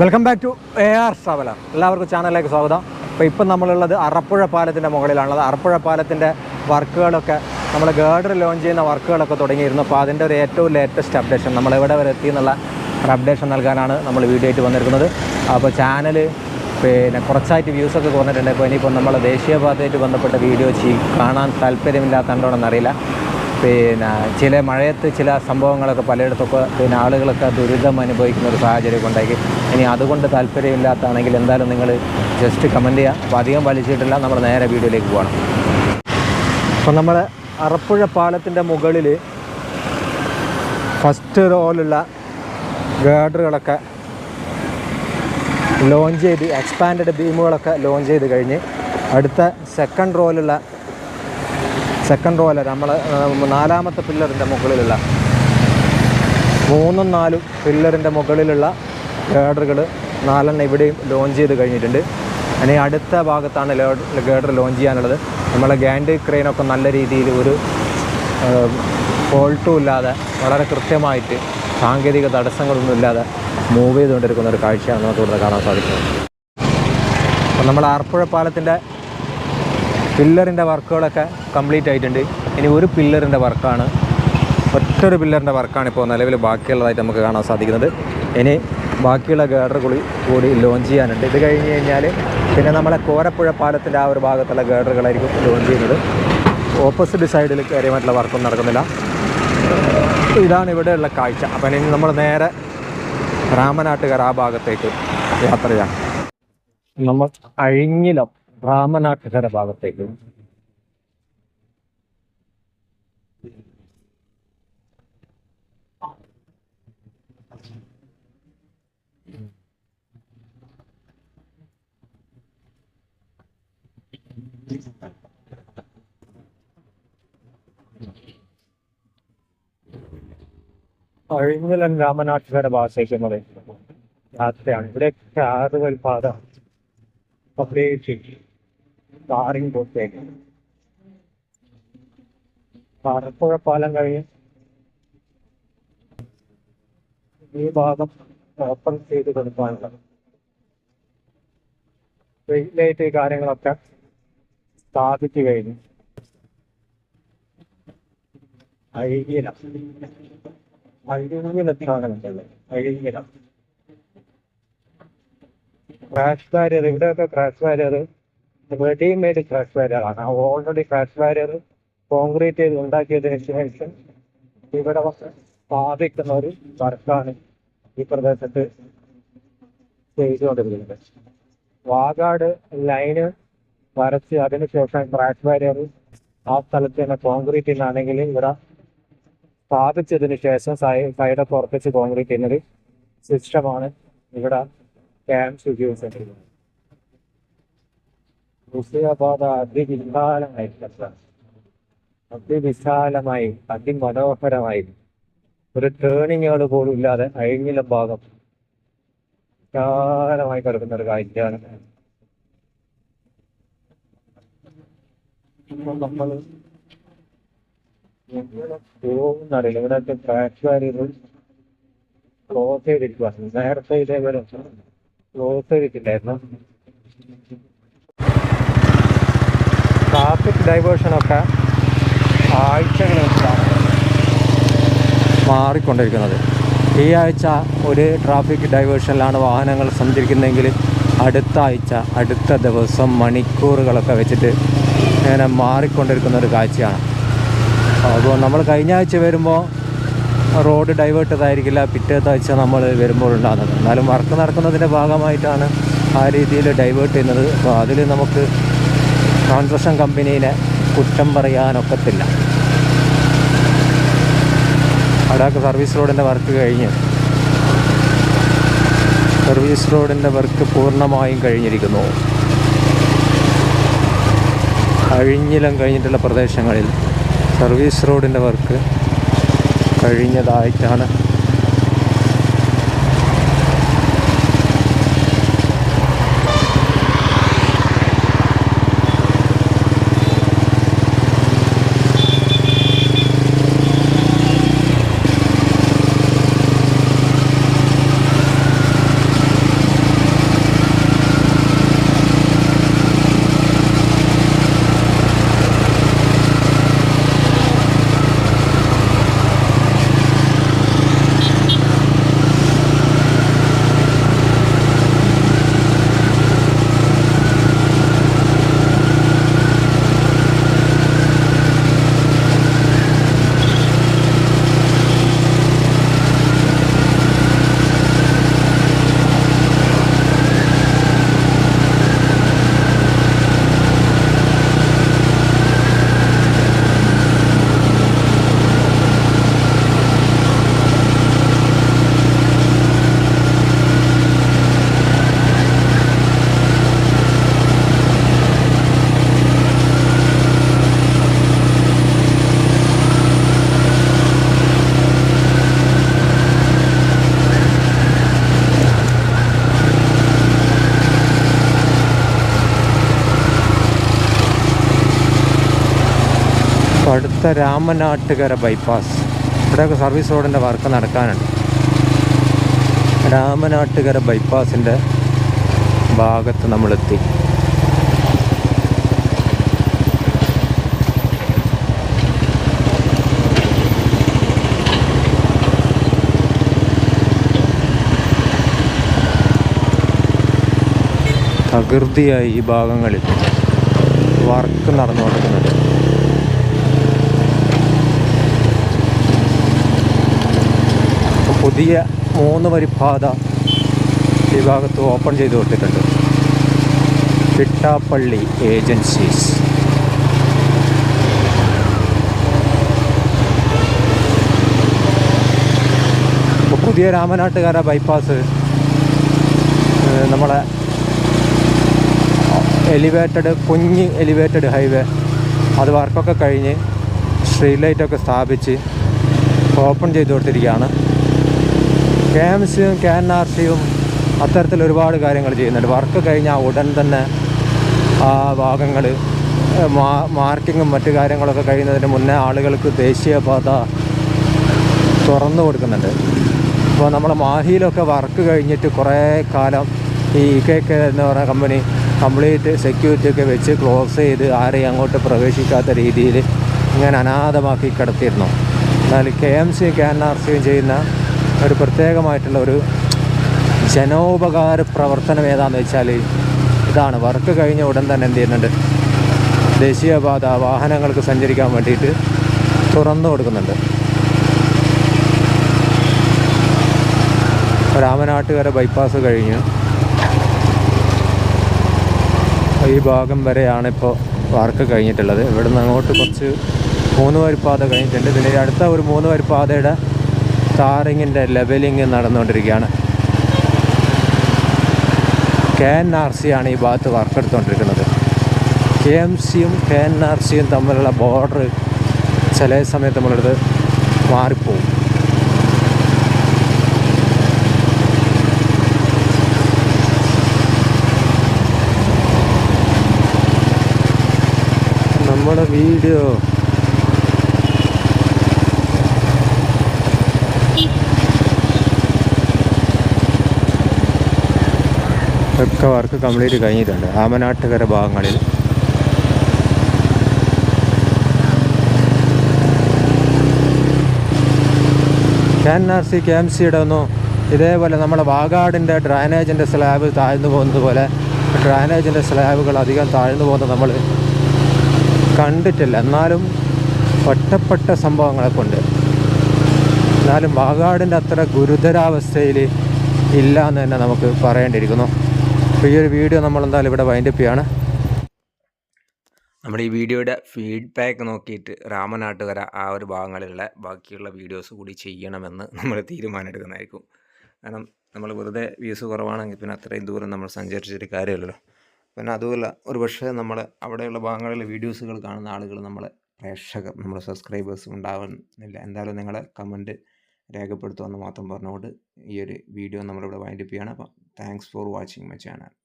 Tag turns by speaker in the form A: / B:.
A: welcome back to A R traveller എല്ലാവർക്കും ചാനലിലേക്ക് സ്വാഗതം അപ്പോൾ ഇപ്പം നമ്മളുള്ളത് അറപ്പുഴ പാലത്തിൻ്റെ മുകളിലാണുള്ളത് അറപ്പുഴ പാലത്തിൻ്റെ വർക്കുകളൊക്കെ നമ്മൾ ഗേഡർ ലോഞ്ച് ചെയ്യുന്ന വർക്കുകളൊക്കെ തുടങ്ങിയിരുന്നു അപ്പോൾ അതിൻ്റെ ഒരു ഏറ്റവും ലേറ്റസ്റ്റ് അപ്ഡേഷൻ നമ്മൾ എവിടെ വരെ എത്തി എന്നുള്ള ഒരു അപ്ഡേഷൻ നൽകാനാണ് നമ്മൾ വീഡിയോ ആയിട്ട് വന്നിരിക്കുന്നത് അപ്പോൾ ചാനൽ പിന്നെ കുറച്ചായിട്ട് വ്യൂസൊക്കെ കുറഞ്ഞിട്ടുണ്ട് അപ്പോൾ ഇനിയിപ്പോൾ നമ്മൾ ദേശീയപാതയായിട്ട് ബന്ധപ്പെട്ട വീഡിയോ ചെയ്യും കാണാൻ താല്പര്യമില്ലാത്തതുകൊണ്ടെന്നറിയില്ല പിന്നെ ചില മഴയത്ത് ചില സംഭവങ്ങളൊക്കെ പലയിടത്തൊക്കെ പിന്നെ ആളുകളൊക്കെ ദുരിതം അനുഭവിക്കുന്ന ഒരു സാഹചര്യം ഉണ്ടാക്കി ഇനി അതുകൊണ്ട് താല്പര്യമില്ലാത്താണെങ്കിൽ എന്തായാലും നിങ്ങൾ ജസ്റ്റ് കമൻറ്റ് ചെയ്യുക അപ്പോൾ അധികം വലിച്ചിട്ടില്ല നമ്മൾ നേരെ വീഡിയോയിലേക്ക് പോകണം അപ്പോൾ നമ്മുടെ അറപ്പുഴ പാലത്തിൻ്റെ മുകളിൽ ഫസ്റ്റ് റോലുള്ള ഗാർഡറുകളൊക്കെ ലോഞ്ച് ചെയ്ത് എക്സ്പാൻഡ് ബീമുകളൊക്കെ ലോഞ്ച് ചെയ്ത് കഴിഞ്ഞ് അടുത്ത സെക്കൻഡ് റോലുള്ള സെക്കൻഡ് അല്ല നമ്മൾ നാലാമത്തെ പില്ലറിൻ്റെ മുകളിലുള്ള മൂന്നും നാലും പില്ലറിൻ്റെ മുകളിലുള്ള ഗേഡറുകൾ നാലെണ്ണം ഇവിടെയും ലോഞ്ച് ചെയ്ത് കഴിഞ്ഞിട്ടുണ്ട് ഇനി അടുത്ത ഭാഗത്താണ് ഗേഡർ ലോഞ്ച് ചെയ്യാനുള്ളത് നമ്മളെ ഗ്യാൻഡ് ക്രെയിനൊക്കെ നല്ല രീതിയിൽ ഒരു ഫോൾട്ടും ഇല്ലാതെ വളരെ കൃത്യമായിട്ട് സാങ്കേതിക തടസ്സങ്ങളൊന്നും ഇല്ലാതെ മൂവ് ചെയ്തുകൊണ്ടിരിക്കുന്ന ഒരു കാഴ്ചയാണ് നമുക്ക് ഇവിടെ കാണാൻ സാധിക്കുന്നത് നമ്മൾ ആർപ്പുഴ പാലത്തിൻ്റെ പില്ലറിൻ്റെ വർക്കുകളൊക്കെ കംപ്ലീറ്റ് ആയിട്ടുണ്ട് ഇനി ഒരു പില്ലറിൻ്റെ വർക്കാണ് ഒറ്റൊരു പില്ലറിൻ്റെ വർക്കാണ് ഇപ്പോൾ നിലവിൽ ബാക്കിയുള്ളതായിട്ട് നമുക്ക് കാണാൻ സാധിക്കുന്നത് ഇനി ബാക്കിയുള്ള ഗേഡർ കൂടി കൂടി ലോഞ്ച് ചെയ്യാനുണ്ട് ഇത് കഴിഞ്ഞ് കഴിഞ്ഞാൽ പിന്നെ നമ്മളെ കോരപ്പുഴ പാലത്തിൻ്റെ ആ ഒരു ഭാഗത്തുള്ള ഗേഡറുകളായിരിക്കും ലോഞ്ച് ചെയ്യുന്നത് ഓപ്പോസിറ്റ് സൈഡിൽ കാര്യമായിട്ടുള്ള വർക്കൊന്നും നടക്കുന്നില്ല ഇതാണ് ഇവിടെയുള്ള കാഴ്ച അപ്പം ഇനി നമ്മൾ നേരെ രാമനാട്ടുകാർ ആ ഭാഗത്തേക്ക് യാത്ര ചെയ്യാം നമ്മൾ അഴിഞ്ഞിലം ബ്രാഹ്മണാക്ഷര ഭാഗത്തേക്കും അഴിമുതലൻ രാമനാട്ടുകാരുടെ ഭാഷയ്ക്ക് പറയുന്നത് രാത്രിയാണ് ഇവിടെ ആറുകൾ പാത പബ്ലിക് സ്പാറിംഗ് പൂർത്തിയാക്കി പാറപ്പുഴ കഴിയും ഈ ഭാഗം ഓപ്പൺ ചെയ്ത് കൊടുക്കാനുള്ളത് സ്ട്രീറ്റ് ലൈറ്റ് കാര്യങ്ങളൊക്കെ സ്ഥാപിച്ചു കഴിഞ്ഞു അഴികില അഴികിലെത്താണ് കണ്ടത് ക്രാഷ് ബാരിയർ ഇവിടെയൊക്കെ crash barrier ready made crash വയറുകളാണ് ഓൾറെഡി ക്രാഷ് ബാരിയർ കോൺക്രീറ്റ് ചെയ്ത് ഉണ്ടാക്കിയതിനു ശേഷം ഇവിടെ സ്ഥാപിക്കുന്ന ഒരു വർക്കാണ് ഈ പ്രദേശത്ത് ചെയ്തുകൊണ്ടിരിക്കുന്നത് വാഗാട് ലൈന് വരച്ച് അതിനുശേഷം ക്രാഷ് ബാരിയർ ആ സ്ഥലത്ത് തന്നെ കോൺക്രീറ്റ് ചെയ്യുന്നതാണെങ്കിൽ ഇവിടെ സ്ഥാപിച്ചതിന് ശേഷം സൈ സൈഡ് പുറത്തിച്ച് കോൺക്രീറ്റ് ചെയ്യുന്നൊരു സിസ്റ്റമാണ് ഇവിടെ ക്യാമ്പ് യൂസ് മുസ്ലിയാബാദ് അതിവിശാലമായി അതിവിശാലമായി അതിമനോഹരമായി ഒരു ടേണിങ്ങുകൾ പോലും ഇല്ലാതെ അഴിഞ്ഞിലെ ഭാഗം വിശാലമായി കിടക്കുന്ന ഒരു കാഴ്ചയാണ് നമ്മൾ പോകുന്നറിയില്ല ഇവിടത്തെ കാഴ്ചക്കാരികൾ ക്ലോസ് ചെയ്തിരിക്കുവാണ് നേരത്തെ ഇതേപോലെ ക്ലോസ് ചെയ്തിട്ടില്ലായിരുന്നു ട്രാഫിക് ഡൈവേഷനൊക്കെ ആഴ്ചകളാണ് മാറിക്കൊണ്ടിരിക്കുന്നത് ഈ ആഴ്ച ഒരു ട്രാഫിക് ഡൈവേഷനിലാണ് വാഹനങ്ങൾ സഞ്ചരിക്കുന്നതെങ്കിൽ അടുത്ത ആഴ്ച അടുത്ത ദിവസം മണിക്കൂറുകളൊക്കെ വെച്ചിട്ട് ഇങ്ങനെ മാറിക്കൊണ്ടിരിക്കുന്ന ഒരു കാഴ്ചയാണ് അപ്പോൾ നമ്മൾ കഴിഞ്ഞ ആഴ്ച വരുമ്പോൾ റോഡ് ഡൈവേർട്ടതായിരിക്കില്ല ആയിരിക്കില്ല ആഴ്ച നമ്മൾ വരുമ്പോൾ എന്നാലും വർക്ക് നടക്കുന്നതിൻ്റെ ഭാഗമായിട്ടാണ് ആ രീതിയിൽ ഡൈവേർട്ട് ചെയ്യുന്നത് അപ്പോൾ അതിൽ നമുക്ക് കോൺസ്ട്രക്ഷൻ കമ്പനിയിലെ കുറ്റം പറയാനൊക്കത്തില്ല അടാക്ക് സർവീസ് റോഡിൻ്റെ വർക്ക് കഴിഞ്ഞ് സർവീസ് റോഡിൻ്റെ വർക്ക് പൂർണ്ണമായും കഴിഞ്ഞിരിക്കുന്നു അഴിഞ്ഞിലം കഴിഞ്ഞിട്ടുള്ള പ്രദേശങ്ങളിൽ സർവീസ് റോഡിൻ്റെ വർക്ക് കഴിഞ്ഞതായിട്ടാണ് അപ്പോൾ അടുത്ത രാമനാട്ടുകര ബൈപ്പാസ് ഇവിടെയൊക്കെ സർവീസ് റോഡിൻ്റെ വർക്ക് നടക്കാനുണ്ട് രാമനാട്ടുകര ബൈപ്പാസിൻ്റെ ഭാഗത്ത് നമ്മളെത്തി തകൃതിയായി ഈ ഭാഗങ്ങളിൽ വർക്ക് നടന്നു കൊടുക്കുന്നുണ്ട് പുതിയ മൂന്ന് വരിപ്പാത ഈ ഭാഗത്ത് ഓപ്പൺ ചെയ്ത് കൊടുത്തിട്ടുണ്ട് തിട്ടാപ്പള്ളി ഏജൻസീസ് പുതിയ രാമനാട്ടുകാര ബൈപ്പാസ് നമ്മളെ എലിവേറ്റഡ് കുഞ്ഞ് എലിവേറ്റഡ് ഹൈവേ അത് വർക്കൊക്കെ കഴിഞ്ഞ് സ്ട്രീറ്റ് ലൈറ്റൊക്കെ സ്ഥാപിച്ച് ഓപ്പൺ ചെയ്ത് കൊടുത്തിരിക്കുകയാണ് കെ എം സിയും കെ എൻ ആർ സിയും അത്തരത്തിൽ ഒരുപാട് കാര്യങ്ങൾ ചെയ്യുന്നുണ്ട് വർക്ക് കഴിഞ്ഞാൽ ഉടൻ തന്നെ ആ ഭാഗങ്ങൾ മാർക്കിങ്ങും മറ്റു കാര്യങ്ങളൊക്കെ കഴിയുന്നതിന് മുന്നേ ആളുകൾക്ക് ദേശീയപാത തുറന്നു കൊടുക്കുന്നുണ്ട് അപ്പോൾ നമ്മൾ മാഹിയിലൊക്കെ വർക്ക് കഴിഞ്ഞിട്ട് കുറേ കാലം ഈ കെ കെ എന്ന് പറയുന്ന കമ്പനി കംപ്ലീറ്റ് സെക്യൂരിറ്റി ഒക്കെ വെച്ച് ക്ലോസ് ചെയ്ത് ആരെയും അങ്ങോട്ട് പ്രവേശിക്കാത്ത രീതിയിൽ ഇങ്ങനെ അനാഥമാക്കി കിടത്തിയിരുന്നു എന്നാൽ K M C K N R സിയും ചെയ്യുന്ന ഒരു പ്രത്യേകമായിട്ടുള്ള ഒരു ജനോപകാര പ്രവർത്തനം ഏതാണെന്ന് വെച്ചാൽ ഇതാണ് വർക്ക് കഴിഞ്ഞ ഉടൻ തന്നെ എന്ത് ചെയ്യുന്നുണ്ട് ദേശീയപാത വാഹനങ്ങൾക്ക് സഞ്ചരിക്കാൻ വേണ്ടിയിട്ട് തുറന്നു കൊടുക്കുന്നുണ്ട് രാമനാട്ടുകര ബൈപ്പാസ് കഴിഞ്ഞ് ഈ ഭാഗം വരെയാണിപ്പോൾ വർക്ക് കഴിഞ്ഞിട്ടുള്ളത് ഇവിടുന്ന് അങ്ങോട്ട് കുറച്ച് മൂന്ന് വരിപ്പാത കഴിഞ്ഞിട്ടുണ്ട് പിന്നെ അടുത്ത ഒരു മൂന്ന് വരിപ്പാതയുടെ ടാറിങ്ങിൻ്റെ ലെവലിംഗ് നടന്നുകൊണ്ടിരിക്കുകയാണ് കെ എൻ ആർ സി ആണ് ഈ ഭാഗത്ത് വർക്കെടുത്തുകൊണ്ടിരിക്കുന്നത് കെ എം സിയും കെ എൻ ആർ സിയും തമ്മിലുള്ള ബോർഡർ ചില സമയത്ത് നമ്മളെടുത്ത് മാറിപ്പോവും നമ്മുടെ വീഡിയോ ഒക്കെ വർക്ക് കംപ്ലീറ്റ് കഴിഞ്ഞിട്ടുണ്ട് ആമനാട്ടുകര ഭാഗങ്ങളിൽ K N R C K M സിയുടെ ഒന്നും ഇതേപോലെ നമ്മുടെ വാഗാടിൻ്റെ ഡ്രൈനേജിൻ്റെ സ്ലാബ് താഴ്ന്നു പോകുന്നതുപോലെ ഡ്രൈനേജിൻ്റെ സ്ലാബുകൾ അധികം താഴ്ന്നു പോകുന്നത് നമ്മൾ കണ്ടിട്ടില്ല എന്നാലും ഒറ്റപ്പെട്ട സംഭവങ്ങളൊക്കെ ഉണ്ട് എന്നാലും വാഗാടിൻ്റെ അത്ര ഗുരുതരാവസ്ഥയിൽ ഇല്ല എന്ന് തന്നെ നമുക്ക് പറയേണ്ടിയിരിക്കുന്നു അപ്പോൾ ഈ ഒരു വീഡിയോ നമ്മൾ എന്തായാലും ഇവിടെ വൈൻഡപ്പ് ചെയ്യാണ് നമ്മൾ ഈ വീഡിയോയുടെ ഫീഡ്ബാക്ക് നോക്കിയിട്ട് രാമനാട്ടുകര ആ ഒരു ഭാഗങ്ങളിലുള്ള ബാക്കിയുള്ള വീഡിയോസ് കൂടി ചെയ്യണമെന്ന് നമ്മൾ തീരുമാനമെടുക്കുന്നതായിരിക്കും കാരണം നമ്മൾ വെറുതെ വ്യൂസ് കുറവാണെങ്കിൽ പിന്നെ അത്രയും ദൂരം നമ്മൾ സഞ്ചരിച്ചിട്ട് കാര്യമല്ലല്ലോ പിന്നെ അതുമല്ല പക്ഷേ നമ്മൾ അവിടെയുള്ള ഭാഗങ്ങളിലെ വീഡിയോസുകൾ കാണുന്ന ആളുകൾ നമ്മളെ പ്രേക്ഷകർ നമ്മൾ സബ്സ്ക്രൈബേഴ്സ് ഉണ്ടാവുന്നില്ല എന്തായാലും നിങ്ങളെ കമൻറ്റ് രേഖപ്പെടുത്തുമെന്ന് മാത്രം പറഞ്ഞുകൊണ്ട് ഈ ഒരു വീഡിയോ നമ്മളിവിടെ വൈൻഡ് അപ്പ് അപ്പം thanks for watching my channel